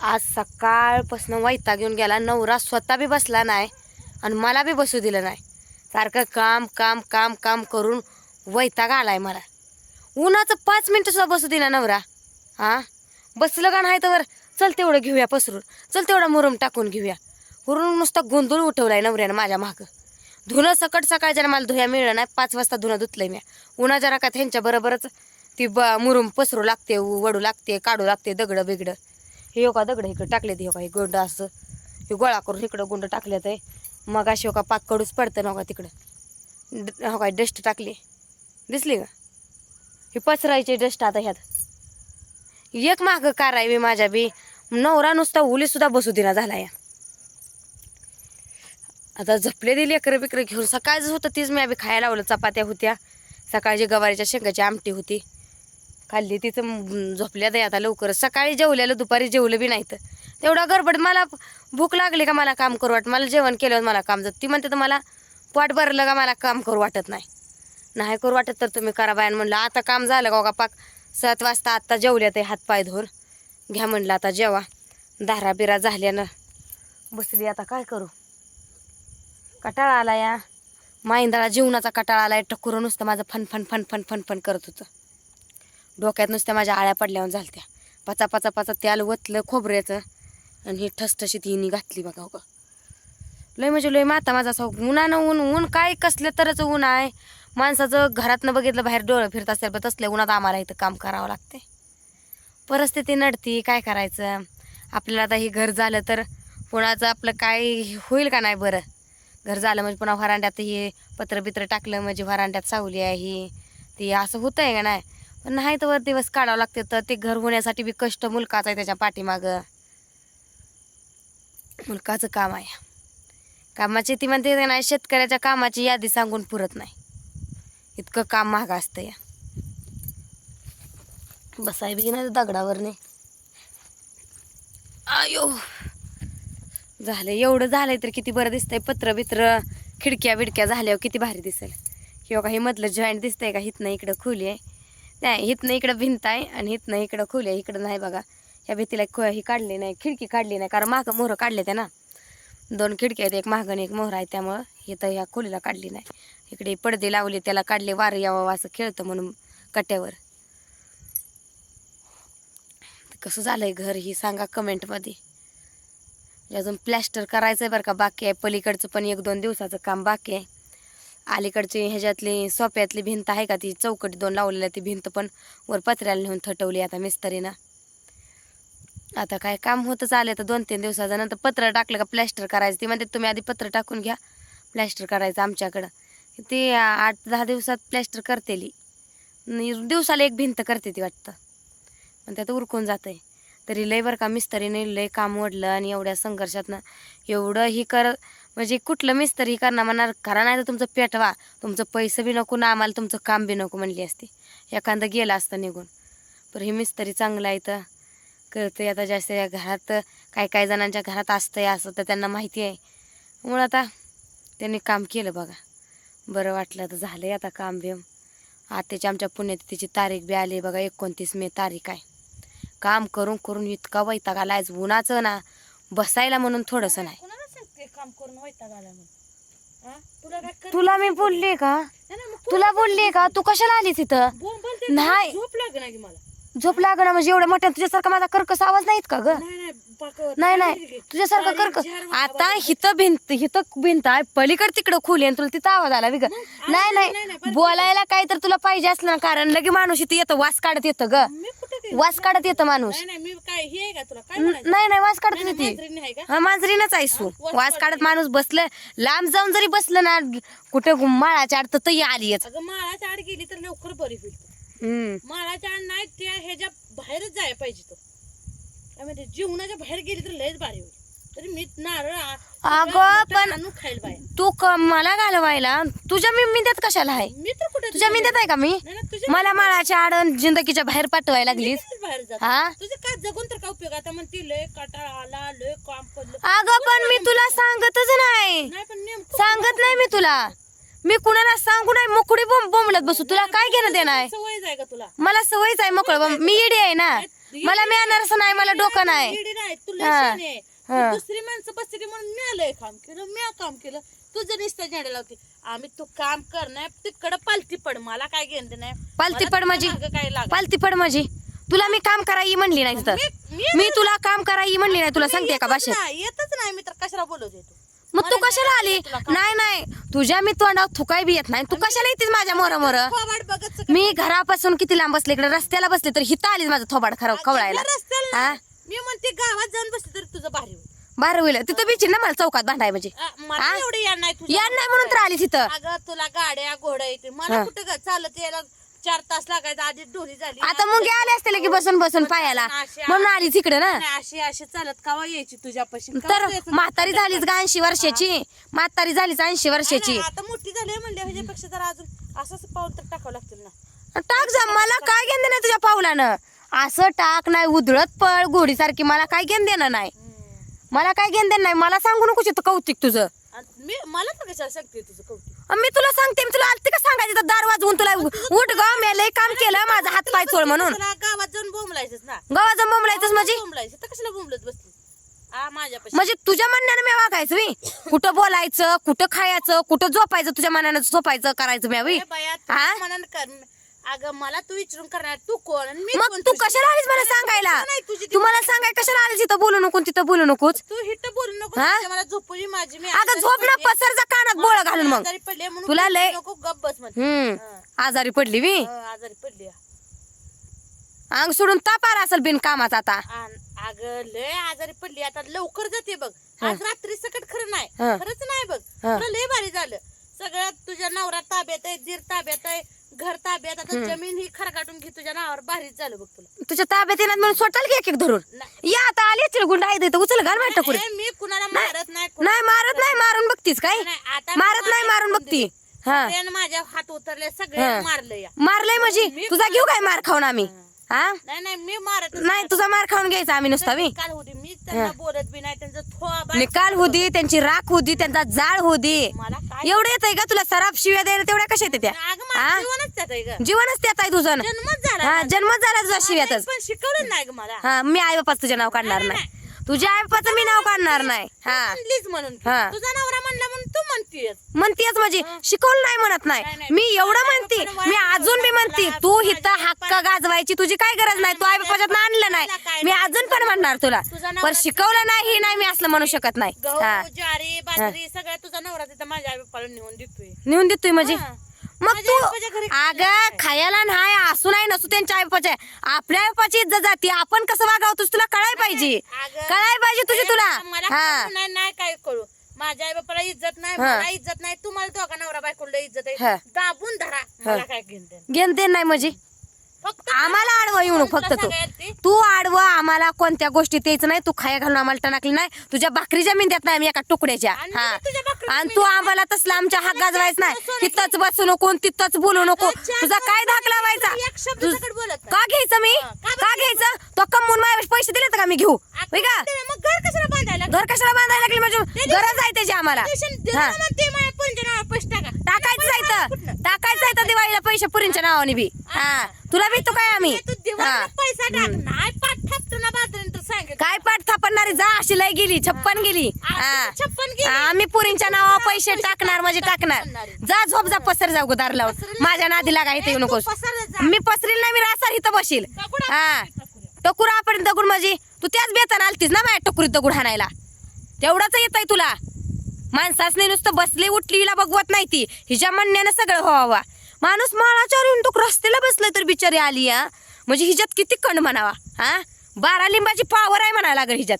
आज सकाळपासून वैता घेऊन गेला. नवरा स्वतः बी बसला नाही आणि मला बी बसू दिलं नाही. सारखं काम काम काम काम करून वैताग आला आहे मला. उन्हाचं पाच मिनटं सुद्धा बसू दिला नवरा. हा बसलं का नाही तर चल तेवढं घेऊया पसरून. चल तेवढा मुरुम टाकून घेऊया. हुरून नुसता गोंधळ उठवलाय नवऱ्यानं माझ्या मागं. धुणं सकट सकाळच्या मला धुया मिळलं नाही. पाच वाजता धुणं धुतलंय मी उन्हा जरा ह्यांच्या बरोबरच ती ब मुरुम पसरू लागते वडू लागते काढू लागते दगडं बिगडं हे हो योगा दगड इकडे टाकले ते हो हे गोंड असं. हे गोळा करून इकडं गुंड टाकले ते मग अशी हो का पाक कडूच पडतं ना हो का तिकडं. हो काय डस्ट टाकली. दिसली का? हे पसरायचे डस्ट आता ह्यात. एक माग कार आहे मी माझ्या बी. नवरा नुसता उली सुद्धा बसू दिना झाला या. आता झपले दिली लेकरं बिकरं घेऊन. सकाळच होतं तीच मी आम्ही खायला लावलं चपात्या होत्या. सकाळची गवारीच्या शेंगाची आमटी होती. खाल्ली तिचं झोपल्या दे आता लवकर. सकाळी जेवलेलं दुपारी जेवलं बी नाही तर तेवढा गडबड. मला भूक लागली का मला काम करू वाटत मला जेवण केल्यावर मला काम जात. ती म्हणते तर मला पोट भरलं का मला काम करू वाटत नाही. नाही करू वाटत तर तुम्ही करा बायन म्हणलं आता काम झालं का हो का पाक सात वाजता आत्ता जेवल्या ते हातपाय धोर घ्या म्हणलं आता जेवा. धारा बिरा झाल्यानं बसली आता काय करू? कटाळा आला या माईंदाळा जीवनाचा कटाळा आहे टकुरं नुसतं माझं fun fun fun fun fun fun करत होतं. डोक्यात नुसत्या माझ्या आळ्या पडल्यावर झालत्या. पचा पचा पचा त्याल वतलं खोबऱ्याचं आणि ही ठसठशीत हिनी घातली बघा हो लय म्हणजे लय माता माझा असं उन्हानं ऊन ऊन काय कसलं तरच ऊन आहे. माणसाचं घरातनं बघितलं बाहेर डोळं फिरत असेल पण तसल्या उन्हात आम्हाला इथं काम करावं लागते परिस्थिती नडती काय करायचं? आपल्याला आता हे घर झालं तर कोणाचं आपलं काय होईल का नाही बरं? घर झालं म्हणजे पुन्हा व्हरांड्यात हे पत्र बित्र टाकलं म्हणजे व्हरांड्यात सावली आहे ही. ते असं होतं आहे का नाही? पण नाही तर वर दिवस काढावं लागते तर ते घर होण्यासाठी बी कष्ट मुलकाचं आहे त्याच्या पाठीमागं. मुलकाचं काम आहे. कामाची ती म्हणते नाही शेतकऱ्याच्या कामाची यादी सांगून पुरत नाही. इतकं काम महाग असतं या बसाय बी नाही दगडावर नाही आयो. झालं एवढं झालंय तर किती बरं दिसतंय. पत्र बित्र खिडक्या बिडक्या झाल्यावर किती भारी दिसेल. किंवा काही मधलं जॉईंट दिसतंय का? हिथनं इकडं खुली आहे नाही हिथनं इकडं भिंत आहे आणि हिथनं इकडं खोली आहे. इकडं नाही बघा. ह्या भीतीला खो ही काढली नाही खिडकी काढली नाही कारण मागं मोहरं काढले ते ना. दोन खिडक्या आहेत एक मागं आणि एक मोहर आहे त्यामुळं इथं ह्या खोलीला काढली नाही. इकडे पडदे लावले त्याला काढले वारं यावं असं खेळतं म्हणून कट्यावर कसं झालंय घर ही सांगा कमेंटमध्ये. अजून प्लॅस्टर करायचं आहे बरं का बाकी आहे. पलीकडचं पण एक दोन दिवसाचं काम बाकी आहे. अलीकडची ह्याच्यातली सोप्यातली भिंत आहे का? ती चौकटी दोन लावलेल्या ती भिंत पण वर पत्र्याला नेऊन थटवली आता मिस्त्रीनं. आता काय काम होतच आले तर दोन तीन दिवसाचं नंतर पत्र टाकलं का प्लॅस्टर करायचं? ती म्हणते तुम्ही आधी पत्र टाकून घ्या. प्लॅस्टर करायचं आमच्याकडं. ती आठ दहा दिवसात प्लॅस्टर करतेली दिवसाला एक भिंत करते ती वाटतं. पण त्यात उरकून जातंय. तरी लय बरं का मिस्त्रीने लय काम ओढलं आणि एवढ्या संघर्षातनं एवढं ही कर म्हणजे कुठलं मिस्त्री करणार म्हणणार करा नाही तर तुमचं पेटवा तुमचं पैसे बी नको ना आम्हाला तुमचं काम बी नको म्हणली असती. एखादं गेलं असतं निघून. पण हे मिस्त्री चांगलं आहे तर करते आता जास्त या घरात काही काही जणांच्या घरात असतंय असं तर त्यांना माहिती आहे. मुळं आता त्यांनी काम केलं बघा. बरं वाटलं तर झालं आहे आता काम बिम आत्याची आमच्या पुण्यतिथीची तारीख बी आली बघा एकोणतीस मे तारीख आहे. काम करून करून इतका वैताग आला आज उन्हाचं ना बसायला म्हणून थोडंसं नाही. काम करून वैताग आला हा? तुला काय कर तुला मी बोलले का? नाही, नाही, मग तुला बोलले का? तू? कशाला आली तिथं बोंब बोलते नाही. झोप लागे ना की मला. झोप लागणं म्हणजे एवढ्या मोठ्या तुझ्यासारखा माझा कर्कस आवाज नाहीत का ग? नाही नाही तुझ्यासारखं कर्कस आता हिथं भिंत हिथं भिंत आहे. पलीकडे तिकडं खोली आणि तुला तिथं आवाज आला बिग नाही नाही बोलायला काय तर तुला पाहिजे असलं ना कारण लगे माणूस इथं येतं वास काढत येतं ग? वास काढत येतं माणूस. नाही नाही वास काढत नाही, येते हा मांजरीनच आहेस तू वास काढत माणूस बसलं लांब जाऊन जरी बसलं ना कुठे माळाच्या आड तर आली येत. अगं माळाच्या आड गेली तर लवकर बरी होईल. माळाच्या आड नाही त्या ह्याच्या बाहेरच जायला पाहिजे तो. काय माहिती जीवनाच्या बाहेर गेली तर लयच भारी होईल. तरी मी नारळ आ- अगं, पण- आणून खायला बाहेर तू क- मला घालवायला तुझ्या मी मिंद्यात कशाला आहे? मी तर कुठे तुझ्या मिंद्यात आहे का मी? नाही ना तुझ्या मला माळाच्या आड जिंदगीच्या बाहेर पाठवायला लागलीस. कितीच बाहेर जात? हा? तुझे काय जगून तर काय उपयोग आता म्हणते लय कटाळा आला लय काम पडलं. अगं पण मी तुला सांगतच नाही. नाही पण नेमकं सांगत नाही मी तुला. मी कुणाला सांगू नाही मोकळी बोंब बोंबलत बसू. तुला काय घेणं देणं आहे? का तुला? मला सवयच आहे मोकळं बोंब. मी येडी आहे ना. मला मिळणारच नाही मला डोकं नाही येडी नाही. तू लय हा. शहाणी आहे. तू हा. दुसरी माणसं बसली म्हणून मी आलोय काम केलं मी काम केलं. तुझं नुसतं झाडे लावते. आम्ही तू काम कर नाही तिकडं पालती पड. मला काय घेणं नाही पालती पड माझी. काय लागत पालती पड माझी. तुला मी काम कराई म्हणली नाही मी- मी मी तुला काम कराई म्हणली नाही तुला सांगते का भाषेत? नाही, येतच नाही. मी तर कशाला बोलत येतो मग तू कशाला आली? नाही नाही. तुझ्या मी तोंडावर थुकाय बी येत नाही. तू कशाला येतेस माझ्या मोर मोर. मी घरापासून किती लांब बसले इकडे रस्त्याला बसले तर हिथं आलीस माझं थोबाड खराब खवळायला हा नाही. मी म्हणते गावात जाऊन बसले तरी तुझं भारी होईल. बरं होईल. तिथं बिची ना मला चौकात भांडाय म्हणजे आ, मला हा? एवढे या नाही म्हणून तर आली तिथं अगं तुला गाड्या घोडा येते मला. कुठं चालत यायला चार तास लागायचं आधी डोली झाली आता मग आले असते की बसून बसून पायाला. म्हणून आली तिकडे ना? नाही, अशी अशी चालत कावा यायची तुझ्यापाशी? तर यायचं? म्हातारी झालीच का ऐंशी वर्षाची. म्हातारी झालीच ऐंशी वर्षाची नाही, आता मोठी झाली म्हणजे ह्याच्यापेक्षा जरा अजून असंच पाऊल तर टाकावं लागतील ना. टाक जा मला काय घेणं नाही तुझ्या पावलानं? असं टाक नाही उधळत पळ घोडीसारखी. मला काय घेणं देणं नाही. मला काय घेणं देणं नाही मला सांगू नको तिथं कौतिक तुझं. आणि मी मला तर कशाला सांगते तुझं कौतुक? अन मी तुला सांगते मी तुला आलती का सांगायचं? इथं दार वाजवून तुला उठ ग मी लय काम केलं माझा हात पाय चोळ म्हणून. तुला गावात जाऊन बोंबलायचंच ना. बोंबलायचंच म्हणजे? बोंबलायचं तर कशाला बोंबलत बसली आ माझ्यापाशी. म्हणजे तुझ्या म्हणण्यानं मी वागायचं मी. कुठं बोलायचं कुठं खायचं कुठं झोपायचं तुझ्या मनानं झोपायचं करायचं मी बाया, हा? मनानं कर अगं मला तू विचारून करणार तू कोण आणि मी मग कोण तू तुझी? कशाला आलीस मला सांगायला? नाही, तुझी ती तू मला सांगाय कशाला आलीस इथं? बोलू नको तिथं बोलू नकोच तू हिट बोलू नको हा? मला झोपली माझी मी अगं आजारी झोप ना पडली. पसर जा कानात बोळ घालून मग. आजारी पडली म्हणून तुला बोलू लय- नको गप बस म्हणते हम्म आजारी पडली मी? आजारी पडली अंग सोडून ताप आला असेल बिन कामाचा आता. आन- अगं लय आजारी पडली आता लवकर जाते बघ. आज रात्री सकट खरं नाही. हं. खरंच नाही बघ. हं. लय भारी झालं. सगळ्यात तुझ्या नवरा ताब्यात आहे दीर ताब्यात आहे. घर ताब्यात आता जमीन ही खरगाटून घे तुझ्या नावावर भारीच झालं बघ तुला. तुझ्या ताब्यात येणार म्हणून स्वतःला घे एक एक धरून? नाही. या आता आली असेल गुंडा आहे उचल घाल टकुरीत. ए, मी कुणाला मारत नाही कुणाला नाही मारत नाही मारून बघतीस काय? नाही, आता मारत नाही मारून बघती. हा. सगळ्यानं माझ्या हात उतरले सगळ्यांनी मारलं या. मारलंय म्हणजे? मी तुझा घेऊ काय मार खाऊन आम्ही? हा. नाही नाही मी मारत नाही. तुझा मार खाऊन घ्यायचा आम्ही नुसता मी. काल होती. मी त्यांना बोलत बी नाही त्यांचं थोबा निकाल दे त्यांची राख दे त्यांचा जाळ दे मला एवढं येतंय का तुला सराफ शिव्या द्यायला? तेवढ्या कशा येते त्या? अगं हा? जीवनच त्यात आहे ग. जीवनच त्यात आहे तुझं. जन्मच झाला हा माझा. जन्मच झाला तुझा शिव्यातच पण शिकवलं नाही ग मला. हा मी आई बापाच तुझं नाव काढणार नाही, नाही. तुझ्या आई बापाचं मी नाव काढणार नाही. हा. म्हणलीच म्हणून. हा. तुझा नवरा म्हणला म्हणून म्हणतीयस? म्हणतेच म्हणजे? शिकवलं नाही म्हणत नाही, नाही नाही. मी एवढं म्हणते. मी अजून बी म्हणते तू इथं हक्क गाजवायची तुझी काय गरज नाही? तू आई बापाच्यात आणलं नाही? काय मी अजून पण म्हणणार तुला. तुझा पण शिकवलं नाही हे नाही मी असलं म्हणू शकत नाही. हा. गहू ज्वारी बाजरी तुझा नवरा तिथं माझ्या आई नेऊन देतोय. नेऊन देतोय म्हणजे? हा. मग माझ्या तू आईबापाच्या घरी खायला अगं खायला नाही असू नाही नसू त्यांच्या आईबापाच्या आपल्या आईबापाची इज्जत जाते. आपण कसं वागावं? तुझं तुला कळाय पाहिजे. अगं, कळाय पाहिजे तुझी तुला. मला हा. कळू नाही नाही काय करू? माझ्या आई बापाला इज्जत नाही हा. मला इज्जत नाही. तुम्हाला दोघा नवरा बायकोला इज्जत हा. आहे दाबून धरा. मला काय घेऊन देणं. घेण नाही म्हणजे. फक्त आम्हाला आडवं येऊ नको तुला फक्त तू. सांगायला ते, तू आडवं आम्हाला कोणत्या गोष्टी द्यायचं नाही. तू खाया घालून आम्हाला टणाकली नाही. तुझ्या भाकरीच्या मेंद्यात नाही आम्ही एका तुकड्याच्या. आणि हा. मी तुझ्या भाकरीच्या आणि तू मेंद्यात आम्हाला तसला आमच्या हात गाजवायच नाही. तिथंच बसू नको तिथंच बोलू नको. तुझा काय धाक लावायचा एक शब्द तुझ- सकट बोलत नाही. का घ्यायचं मी? हा, का बरं घ्यायचं? तो कमवून माझ्या पैसे दिलेत का मी घेऊ? होय का? कशाला बांधायला घर कशाला बांधायला लागली म्हणजे? गरज आहे त्याची आम्हाला. हा. टाकायचं जायचं? टाकायचं जायचं दिवाळीला पैसे पुरींच्या नावाने बी. हा. तुला भेटतो काय आम्ही? तू दिवाळीला हा. पैसा टाक. नाही पाठ थापतो ना बाजून तर सांगेल. काय पाठ थापणारी? जा अशी लय गेली छप्पन गेली. हा. छप्पन गेली. आम्ही पुरींच्या नावावर पैसे टाकणार म्हणजे टाकणार. जा झोप जा पसर जाऊ दार लावून माझ्या नादी लागा इथे येऊ नकोस. मी पसरील नाही मी रासार इथं दगड हा. टकुरा आपण दगड माझी. तू त्याच बेतान आलतीस ना माझ्या टकुरीत दगड हाणायला. तेवढाच येत आहे तुला. माणसासने नुसतं बसली उठली हिला बघवत नाही ती. हिच्या म्हणण्यानं सगळं व्हावा. माणूस माळाच्या येऊन तो रस्त्याला बसलं तर बिचारी आली हा? म्हणजे हिच्यात किती कण म्हणावा हा? बारा लिंबाची पावर आहे म्हणायला लागेल हिच्यात.